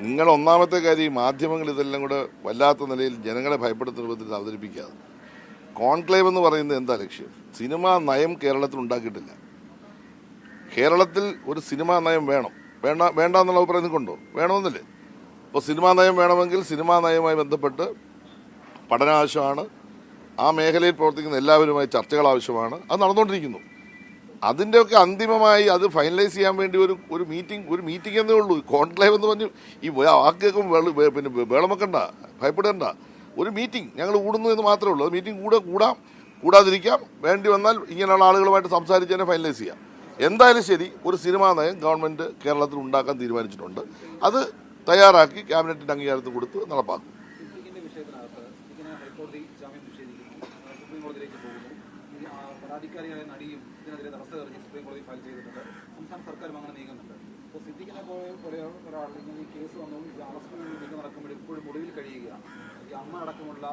നിങ്ങൾ ഒന്നാമത്തെ കാര്യം ഈ മാധ്യമങ്ങൾ ഇതെല്ലാം കൂടെ വല്ലാത്ത നിലയിൽ ജനങ്ങളെ ഭയപ്പെടുത്തുന്ന രൂപത്തിൽ അവതരിപ്പിക്കാതെ. കോൺക്ലേവ് എന്ന് പറയുന്നത് എന്താ ലക്ഷ്യം? സിനിമാ നയം കേരളത്തിൽ ഉണ്ടാക്കിയിട്ടില്ല. കേരളത്തിൽ ഒരു സിനിമാ നയം വേണം. വേണ്ട വേണ്ട എന്നുള്ള അഭിപ്രായം കൊണ്ടോ വേണമെന്നില്ലേ? അപ്പോൾ സിനിമാ നയം വേണമെങ്കിൽ സിനിമാ നയവുമായി ബന്ധപ്പെട്ട് പഠനാവശ്യമാണ്. ആ മേഖലയിൽ പ്രവർത്തിക്കുന്ന എല്ലാവരുമായി ചർച്ചകൾ ആവശ്യമാണ്. അത് നടന്നുകൊണ്ടിരിക്കുന്നു. അതിന്റെയൊക്കെ അന്തിമമായി അത് ഫൈനലൈസ് ചെയ്യാൻ വേണ്ടി ഒരു ഒരു മീറ്റിംഗ് ഒരു മീറ്റിംഗ് എന്നേ ഉള്ളൂ. കോൺക്ലേവ് എന്ന് പറഞ്ഞു ഈ വാക്കുകൾക്കും പിന്നെ വേളമക്കണ്ട ഭയപ്പെടേണ്ട. ഒരു മീറ്റിംഗ് ഞങ്ങൾ കൂടുന്നു എന്ന് മാത്രമേ ഉള്ളൂ. അത് മീറ്റിംഗ് കൂടെ കൂടാം കൂടാതിരിക്കാം. വേണ്ടി വന്നാൽ ഇങ്ങനെയുള്ള ആളുകളുമായിട്ട് സംസാരിച്ച് തന്നെ ഫൈനലൈസ് ചെയ്യാം. എന്തായാലും ശരി ഒരു സിനിമാ നയം ഗവൺമെന്റ് കേരളത്തിൽ ഉണ്ടാക്കാൻ തീരുമാനിച്ചിട്ടുണ്ട്. അത് തയ്യാറാക്കി ക്യാബിനറ്റിന്റെ അംഗീകാരത്തിൽ കൊടുത്ത് നടപ്പാക്കും. പരാതിക്കാരിയായ നടിയും ഇതിനെതിരെ തടസ്സം ഹർജി സുപ്രീം കോടതി ഫയൽ ചെയ്തിട്ടുണ്ട്. സംസ്ഥാന സർക്കാരും അങ്ങനെ നീങ്ങുന്നുണ്ട്. അപ്പോൾ സിദ്ദിഖിനെ പോലെ പോലെ ഒരാൾ ഇങ്ങനെ ഈ കേസ് വന്നു ഈ അറസ്റ്റ് നീക്കം നടക്കുമ്പോൾ ഇപ്പോഴും ഒടുവിൽ കഴിയുകയാണ്. ഈ അമ്മ അടക്കമുള്ള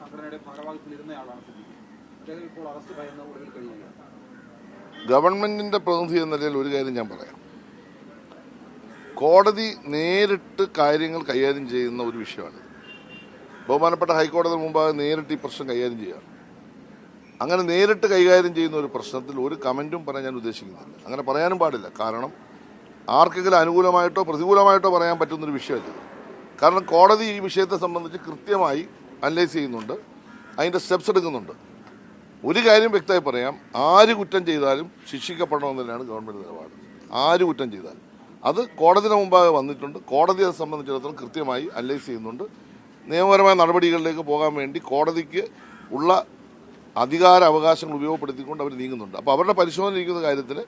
സംഘടനയുടെ ഭാരവാഹിത്വത്തിൽ ഇരുന്നയാളാണ് സിദ്ദിഖ്. അദ്ദേഹം ഇപ്പോൾ അറസ്റ്റ് ഭയന്ന് ഒടുവിൽ കഴിയുകയാണ്. ഗവൺമെന്റിന്റെ പ്രതിനിധി എന്ന നിലയിൽ ഒരു കാര്യം ഞാൻ പറയാം. കോടതി നേരിട്ട് കാര്യങ്ങൾ കൈകാര്യം ചെയ്യുന്ന ഒരു വിഷയമാണ് ബഹുമാനപ്പെട്ട ഹൈക്കോടതി മുമ്പാകെ നേരിട്ട് ഈ പ്രശ്നം കൈകാര്യം ചെയ്യുകയാണ്. അങ്ങനെ നേരിട്ട് കൈകാര്യം ചെയ്യുന്ന ഒരു പ്രശ്നത്തിൽ ഒരു കമന്റും പറയാൻ ഞാൻ ഉദ്ദേശിക്കുന്നില്ല. അങ്ങനെ പറയാനും പാടില്ല. കാരണം ആർക്കെങ്കിലും അനുകൂലമായിട്ടോ പ്രതികൂലമായിട്ടോ പറയാൻ പറ്റുന്നൊരു വിഷയമല്ല. കാരണം കോടതി ഈ വിഷയത്തെ സംബന്ധിച്ച് കൃത്യമായി അനലൈസ് ചെയ്യുന്നുണ്ട്. അതിന്റെ സ്റ്റെപ്സ് എടുക്കുന്നുണ്ട്. ഒരു കാര്യം വ്യക്തമായി പറയാം. ആര് കുറ്റം ചെയ്താലും ശിക്ഷിക്കപ്പെടണമെന്ന് തന്നെയാണ് ഗവൺമെന്റ് നിലപാട്. ആര് കുറ്റം ചെയ്താലും. അത് കോടതിയുടെ മുമ്പാകെ വന്നിട്ടുണ്ട്. കോടതി അത് സംബന്ധിച്ചിടത്തോളം കൃത്യമായി അനലൈസ് ചെയ്യുന്നുണ്ട്. നിയമപരമായ നടപടികളിലേക്ക് പോകാൻ വേണ്ടി കോടതിക്ക് ഉള്ള അധികാര അവകാശങ്ങൾ ഉപയോഗപ്പെടുത്തിക്കൊണ്ട് അവർ നീങ്ങുന്നുണ്ട്. അപ്പോൾ അവരുടെ പരിശോധന ഇരിക്കുന്ന കാര്യത്തിൽ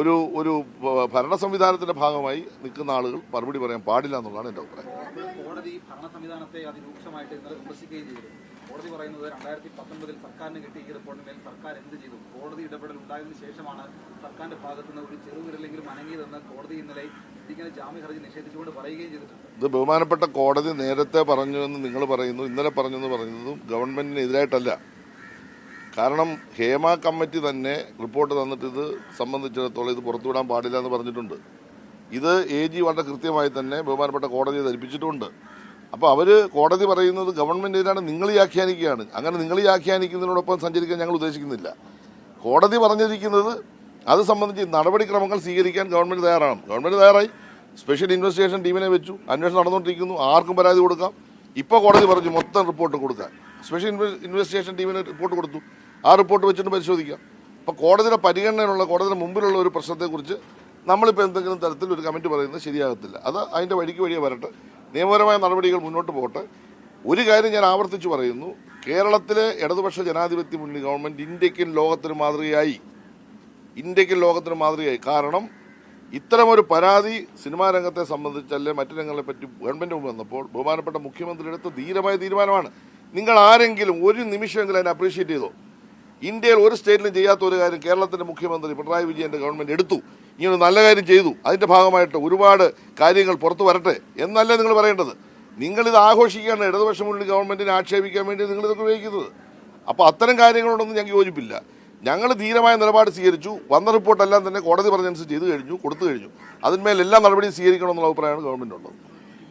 ഒരു ഒരു ഭരണ സംവിധാനത്തിന്റെ ഭാഗമായി നിൽക്കുന്ന ആളുകൾ മറുപടി പറയാൻ പാടില്ല എന്നുള്ളതാണ് എന്റെ അഭിപ്രായം. കോടതി ഭരണ സംവിധാനത്തെ അതിരൂക്ഷമായിട്ട് ഇന്നലെ വിമർശിക്കുകയും ചെയ്തു. കോടതി പറയുന്നത് രണ്ടായിരത്തി പത്തൊൻപതിൽ സർക്കാരിന് കിട്ടിയ ഈ സർക്കാർ എന്ത് ചെയ്തു? കോടതി ഇടപെടൽ ഉണ്ടായതിനു ശേഷമാണ് സർക്കാരിന്റെ ഭാഗത്തു നിന്ന് ഒരു ചെറുവിരലെങ്കിലും അനങ്ങിയതെന്ന് കോടതി ഇന്നലെ ഇങ്ങനെ ജാമ്യ ഹർജി നിഷേധിച്ചുകൊണ്ട് പറയുകയും ചെയ്തിട്ടുണ്ട്. ഇത് ബഹുമാനപ്പെട്ട കോടതി നേരത്തെ പറഞ്ഞു എന്ന് നിങ്ങൾ പറയുന്നു ഇന്നലെ പറഞ്ഞു എന്ന് പറയുന്നതും ഗവൺമെന്റിന് എതിരായിട്ടല്ല കാരണം ഹേമ കമ്മിറ്റി തന്നെ റിപ്പോർട്ട് തന്നിട്ട് ഇത് സംബന്ധിച്ചിടത്തോളം ഇത് പുറത്തുവിടാൻ പാടില്ല എന്ന് പറഞ്ഞിട്ടുണ്ട്. ഇത് എ ജി വളരെ കൃത്യമായി തന്നെ ബഹുമാനപ്പെട്ട കോടതിയെ ധരിപ്പിച്ചിട്ടുണ്ട്. അപ്പോൾ അവർ കോടതി പറയുന്നത് ഗവൺമെന്റിനാണ് നിങ്ങൾ ഈ ആഖ്യാനിക്കുകയാണ്. അങ്ങനെ നിങ്ങൾ ഈ ആഖ്യാനിക്കുന്നതിനോടൊപ്പം സഞ്ചരിക്കാൻ ഞങ്ങൾ ഉദ്ദേശിക്കുന്നില്ല. കോടതി പറഞ്ഞിരിക്കുന്നത് അത് സംബന്ധിച്ച് നടപടിക്രമങ്ങൾ സ്വീകരിക്കാൻ ഗവൺമെന്റ് തയ്യാറാണ്. ഗവൺമെന്റ് തയ്യാറായി. സ്പെഷ്യൽ ഇൻവെസ്റ്റിഗേഷൻ ടീമിനെ വെച്ചു. അന്വേഷണം നടന്നുകൊണ്ടിരിക്കുന്നു. ആർക്കും പരാതി കൊടുക്കാം. ഇപ്പോൾ കോടതി പറഞ്ഞു മൊത്തം റിപ്പോർട്ട് കൊടുക്കാൻ. സ്പെഷ്യൽ ഇൻവെസ്റ്റിഗേഷൻ ടീമിന് റിപ്പോർട്ട് കൊടുത്തു. ആ റിപ്പോർട്ട് വെച്ചിട്ട് പരിശോധിക്കാം. അപ്പോൾ കോടതിയുടെ പരിഗണനയിലുള്ള കോടതിയുടെ മുമ്പിലുള്ള ഒരു പ്രശ്നത്തെക്കുറിച്ച് നമ്മളിപ്പോൾ എന്തെങ്കിലും തരത്തിൽ ഒരു കമന്റ് പറയുന്നത് ശരിയാകത്തില്ല. അത് അതിന്റെ വഴിക്ക് വഴിയെ വരട്ടെ. നിയമപരമായ നടപടികൾ മുന്നോട്ട് പോകട്ടെ. ഒരു കാര്യം ഞാൻ ആവർത്തിച്ച് പറയുന്നു. കേരളത്തിലെ ഇടതുപക്ഷ ജനാധിപത്യ മുന്നണി ഗവൺമെന്റ് ഇന്ത്യക്കും ലോകത്തിന് മാതൃകയായി. ഇന്ത്യക്കും ലോകത്തിന് മാതൃകയായി. കാരണം ഇത്തരമൊരു പരാതി സിനിമാ രംഗത്തെ സംബന്ധിച്ച് അല്ലെ മറ്റു രംഗങ്ങളെ പറ്റി ഗവൺമെന്റ് മുമ്പ് വന്നപ്പോൾ ബഹുമാനപ്പെട്ട മുഖ്യമന്ത്രി എടുത്ത ധീരമായ തീരുമാനമാണ്. നിങ്ങൾ ആരെങ്കിലും ഒരു നിമിഷമെങ്കിലും അതിനെ അപ്രീഷിയേറ്റ് ചെയ്തോ? ഇന്ത്യയിൽ ഒരു സ്റ്റേറ്റിലും ചെയ്യാത്ത ഒരു കാര്യം കേരളത്തിന്റെ മുഖ്യമന്ത്രി പിണറായി വിജയന്റെ ഗവൺമെന്റ് എടുത്തു. ഇങ്ങനെ നല്ല കാര്യം ചെയ്തു. അതിന്റെ ഭാഗമായിട്ട് ഒരുപാട് കാര്യങ്ങൾ പുറത്തു വരട്ടെ എന്നല്ല നിങ്ങൾ പറയേണ്ടത്. നിങ്ങളിത് ആഘോഷിക്കുകയാണ്. ഇടതുപക്ഷ മുന്നിൽ ഗവൺമെന്റിനെ ആക്ഷേപിക്കാൻ വേണ്ടി നിങ്ങളിതൊക്കെ ഉപയോഗിക്കുന്നത്. അപ്പോൾ അത്തരം കാര്യങ്ങളോടൊന്നും ഞങ്ങൾക്ക് യോജിപ്പില്ല. ഞങ്ങൾ ധീരമായ നിലപാട് സ്വീകരിച്ചു. വന്ന റിപ്പോർട്ടെല്ലാം തന്നെ കോടതി പറഞ്ഞനുസരിച്ച് ചെയ്തു കഴിഞ്ഞു കൊടുത്തു കഴിഞ്ഞു. അതിന്മേൽ എല്ലാ നടപടിയും സ്വീകരിക്കണമെന്നുള്ള അഭിപ്രായമാണ് ഗവൺമെന്റ് ഉള്ളത്